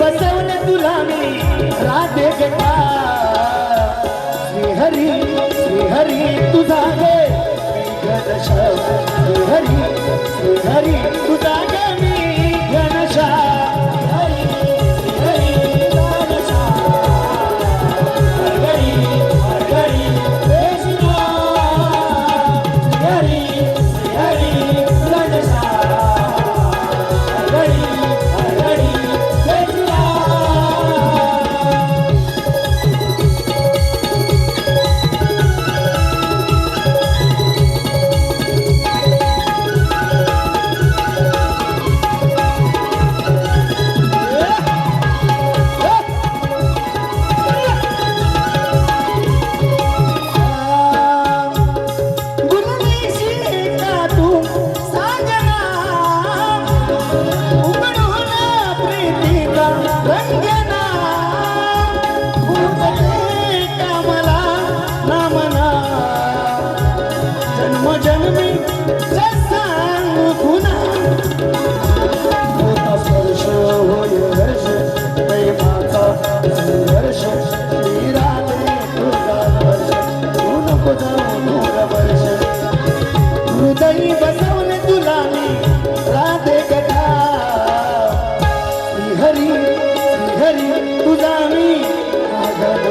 बसवून तुला मी राधे गटा 我